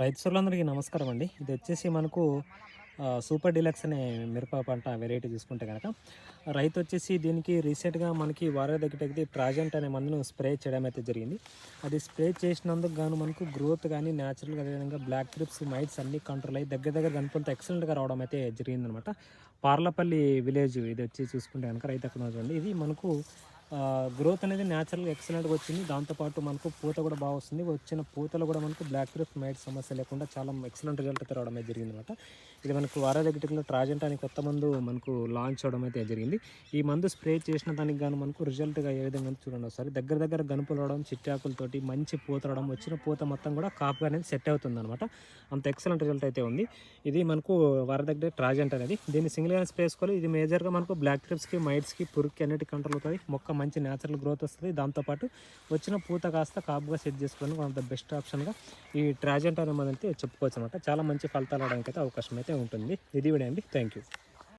రైతు సోదరులందరికీ నమస్కారం అండి. ఇది వచ్చేసి మనకు సూపర్ డిలక్స్ అనే మిరప పంట వెరైటీ చూసుకుంటే కనుక రైతు వచ్చేసి దీనికి రీసెంట్గా మనకి వారే దగ్గరికి ట్రాజెంట్ అనే మందును స్ప్రే చేయడం అయితే జరిగింది. అది స్ప్రే చేసినందుకు గాను మనకు గ్రోత్ కానీ న్యాచురల్గా అదేవిధంగా బ్లాక్ ట్రిప్స్ మైట్స్ అన్ని కంట్రోల్ అయ్యి దగ్గర దగ్గర కనుకుంటే ఎక్సలెంట్గా రావడం అయితే జరిగిందనమాట. పార్లపల్లి విలేజ్ ఇది వచ్చి చూసుకుంటే కనుక రైతు అక్కడ ఇది మనకు గ్రోత్ అనేది న్యాచురల్గా ఎక్సలెంట్గా వచ్చింది. దాంతోపాటు మనకు పూత కూడా బాగా వస్తుంది. వచ్చిన పూతలో కూడా మనకు బ్లాక్ క్రిప్ మైట్ సమస్య లేకుండా చాలా ఎక్సలెంట్ రిజల్ట్ అయితే రావడం అయితే జరిగింది అనమాట ఇది మనకు వారాదగిటిలో ట్రాజెంట్ అని కొత్త మందు మనకు లాంచ్ అవడం అయితే జరిగింది. ఈ మందు స్ప్రే చేసిన దానికి గాను మనకు రిజల్ట్గా ఏ విధంగా చూడండి ఒకసారి. దగ్గర దగ్గర గనుపులు రావడం చిట్టాకులతోటి మంచి పూత రావడం వచ్చిన పూత మొత్తం కూడా కాపుగా అనేది సెట్ అవుతుంది అనమాట అంత ఎక్సలెంట్ రిజల్ట్ అయితే ఉంది. ఇది మనకు వారదగ్గర ట్రాజెంట్ అనేది దీన్ని సింగిల్గా స్ప్రే చేసుకోవాలి. ఇది మేజర్గా మనకు బ్లాక్ క్రిప్స్కి మైట్స్కి పురుక్కి అన్నిటి కంట్రోల్ అవుతుంది. మొక్క మంచి న్యాచురల్ గ్రోత్ వస్తుంది. దాంతోపాటు వచ్చిన పూత కాస్త కాపుగా సెట్ చేసుకోవడానికి వన్ ఆఫ్ ద బెస్ట్ ఆప్షన్గా ఈ ట్రాజెంట్ అనేది అయితే చెప్పుకోవచ్చు అనమాట చాలా మంచి ఫలితాలు అవడానికి అయితే అవకాశం అయితే ఉంటుంది. ఇది కూడా అండి. Thank you